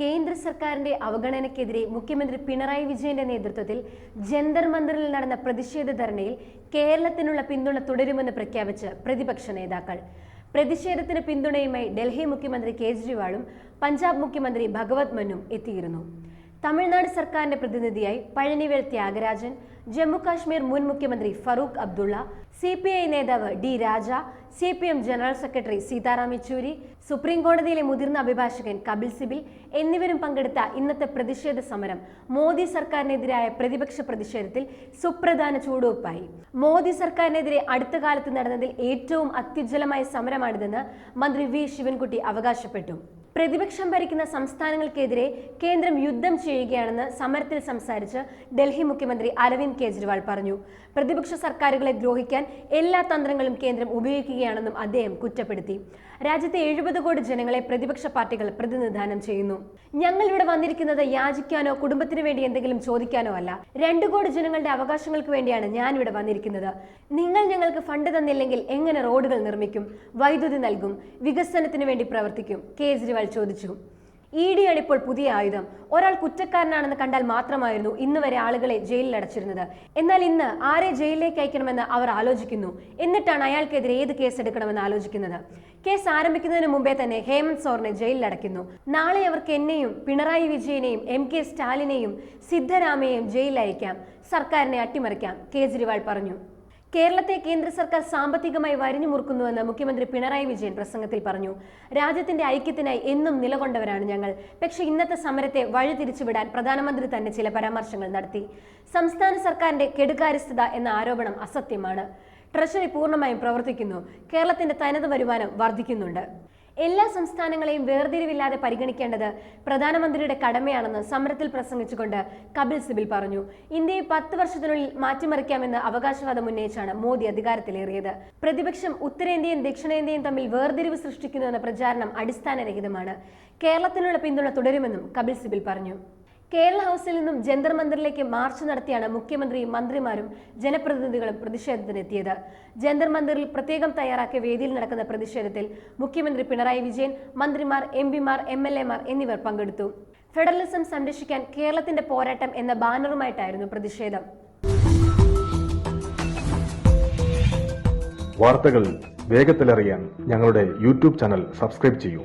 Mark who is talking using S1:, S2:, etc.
S1: കേന്ദ്ര സർക്കാരിന്റെ അവഗണനക്കെതിരെ മുഖ്യമന്ത്രി പിണറായി വിജയന്റെ നേതൃത്വത്തിൽ ജന്തർ മന്ദിറിൽ നടന്ന പ്രതിഷേധ ധർണയിൽ കേരളത്തിനുള്ള പിന്തുണ തുടരുമെന്ന് പ്രഖ്യാപിച്ച് പ്രതിപക്ഷ നേതാക്കൾ. പ്രതിഷേധത്തിന് പിന്തുണയുമായി ഡൽഹി മുഖ്യമന്ത്രി കേജ്രിവാളും പഞ്ചാബ് മുഖ്യമന്ത്രി ഭഗവത് മനും എത്തിയിരുന്നു. തമിഴ്നാട് സർക്കാരിന്റെ പ്രതിനിധിയായി പഴനിവേൽ ത്യാഗരാജൻ ജമ്മു കാശ്മീർ മുൻ മുഖ്യമന്ത്രി Farooq Abdullah C P I നേതാവ് D Raja C P M general secretary Sitaram Yechury supreme കോടതിയിലെ മുതിർന്ന അഭിഭാഷകൻ കപിൽ സിബിൽ എന്നിവരും പങ്കെടുത്ത ഇന്നത്തെ പ്രതിഷേധ സമരം മോദി സർക്കാരിനെതിരായ പ്രതിപക്ഷ പ്രതിഷേധത്തിൽ സുപ്രധാന ചൂടുവെപ്പായി മോദി സർക്കാരിനെതിരെ അടുത്ത കാലത്ത് നടന്നതിൽ ഏറ്റവും അത്യുജ്വലമായ സമരമാണിതെന്ന് മന്ത്രി വി. ശിവൻകുട്ടി അവകാശപ്പെട്ടു. പ്രതിപക്ഷം ഭരിക്കുന്ന സംസ്ഥാനങ്ങൾക്കെതിരെ കേന്ദ്രം യുദ്ധം ചെയ്യുകയാണെന്ന് സമരത്തിൽ സംസാരിച്ച് ഡൽഹി മുഖ്യമന്ത്രി അരവിന്ദ് കെജ്രിവാൾ പറഞ്ഞു. പ്രതിപക്ഷ സർക്കാരുകളെ ദ്രോഹിക്കാൻ എല്ലാ തന്ത്രങ്ങളും കേന്ദ്രം ഉപയോഗിക്കുകയാണെന്നും അദ്ദേഹം കുറ്റപ്പെടുത്തി. രാജ്യത്തെ എഴുപത് കോടി ജനങ്ങളെ പ്രതിപക്ഷ പാർട്ടികൾ പ്രതിനിധാനം ചെയ്യുന്നു. ഞങ്ങൾ ഇവിടെ വന്നിരിക്കുന്നത് യാചിക്കാനോ കുടുംബത്തിന് വേണ്ടി എന്തെങ്കിലും ചോദിക്കാനോ അല്ല. രണ്ടു കോടി ജനങ്ങളുടെ അവകാശങ്ങൾക്ക് വേണ്ടിയാണ് ഞാൻ ഇവിടെ വന്നിരിക്കുന്നത്. നിങ്ങൾ ഞങ്ങൾക്ക് ഫണ്ട് തന്നില്ലെങ്കിൽ എങ്ങനെ റോഡുകൾ നിർമ്മിക്കും? വൈദ്യുതി നൽകും. വികസനത്തിന് വേണ്ടി പ്രവർത്തിക്കും. കേജ്രിവാൾ ചോദിച്ചു. ഇ ഡി ആണ് ഇപ്പോൾ പുതിയ ആയുധം. ഒരാൾ കുറ്റക്കാരനാണെന്ന് കണ്ടാൽ മാത്രമായിരുന്നു ഇന്ന് വരെ ആളുകളെ ജയിലിൽ അടച്ചിരുന്നത്. എന്നാൽ ഇന്ന് ആരെ ജയിലിലേക്ക് അയക്കണമെന്ന് അവർ ആലോചിക്കുന്നു. എന്നിട്ടാണ് അയാൾക്കെതിരെ ഏത് കേസ് എടുക്കണമെന്ന് ആലോചിക്കുന്നത്. കേസ് ആരംഭിക്കുന്നതിന് മുമ്പേ തന്നെ ഹേമന്ത് സോറിനെ ജയിലിൽ അടയ്ക്കുന്നു. നാളെ അവർക്ക് എന്നെയും പിണറായി വിജയനെയും എം കെ സ്റ്റാലിനെയും സിദ്ധരാമയെയും ജയിലിൽ അയക്കാം. സർക്കാരിനെ അട്ടിമറിക്കാം കേജ്രിവാൾ പറഞ്ഞു. കേരളത്തെ കേന്ദ്ര സർക്കാർ സാമ്പത്തികമായി വരിഞ്ഞു മുറുക്കുന്നുവെന്ന് മുഖ്യമന്ത്രി പിണറായി വിജയൻ പ്രസംഗത്തിൽ പറഞ്ഞു. രാജ്യത്തിന്റെ ഐക്യത്തിനായി എന്നും നിലകൊണ്ടവരാണ് ഞങ്ങൾ. പക്ഷെ ഇന്നത്തെ സമരത്തെ വഴിതിരിച്ചുവിടാൻ പ്രധാനമന്ത്രി തന്നെ ചില പരാമർശങ്ങൾ നടത്തി. സംസ്ഥാന സർക്കാരിന്റെ കെടുകാര്യസ്ഥത എന്ന ആരോപണം അസത്യമാണ്. ട്രഷറി പൂർണമായും പ്രവർത്തിക്കുന്നു. കേരളത്തിന്റെ തനത് വരുമാനം വർദ്ധിക്കുന്നുണ്ട്. എല്ലാ സംസ്ഥാനങ്ങളെയും വേർതിരിവില്ലാതെ പരിഗണിക്കേണ്ടത് പ്രധാനമന്ത്രിയുടെ കടമയാണെന്ന് സമരത്തിൽ പ്രസംഗിച്ചുകൊണ്ട് കപിൽ സിബിൽ പറഞ്ഞു. ഇന്ത്യയെ പത്ത് വർഷത്തിനുള്ളിൽ മാറ്റിമറിക്കാമെന്ന് അവകാശവാദം ഉന്നയിച്ചാണ് മോദി അധികാരത്തിലേറിയത്. പ്രതിപക്ഷം ഉത്തരേന്ത്യയും ദക്ഷിണേന്ത്യയും തമ്മിൽ വേർതിരിവ് സൃഷ്ടിക്കുന്നുവെന്ന പ്രചാരണം അടിസ്ഥാനരഹിതമാണ്. കേരളത്തിനുള്ള പിന്തുണ തുടരുമെന്നും കപിൽ സിബിൽ പറഞ്ഞു. കേരള ഹൗസിൽ നിന്നും ജന്തർ മന്ദിറിലേക്ക് മാർച്ച് നടത്തിയാണ് മുഖ്യമന്ത്രിയും മന്ത്രിമാരും ജനപ്രതിനിധികളും പ്രതിഷേധത്തിനെത്തിയത്. ജന്തർ മന്ദിറിൽ പ്രത്യേകം തയ്യാറാക്കിയ വേദിയിൽ നടക്കുന്ന പ്രതിഷേധത്തിൽ മുഖ്യമന്ത്രി പിണറായി വിജയൻ മന്ത്രിമാർ എം പിമാർ എം എൽ എമാർ എന്നിവർ പങ്കെടുത്തു. ഫെഡറലിസം സംരക്ഷിക്കാൻ കേരളത്തിന്റെ പോരാട്ടം എന്ന ബാനറുമായിട്ടായിരുന്നു പ്രതിഷേധം.
S2: വാർത്തകൾ വേഗത്തിലറിയാൻ ഞങ്ങളുടെ യൂട്യൂബ് ചാനൽ സബ്സ്ക്രൈബ് ചെയ്യൂ.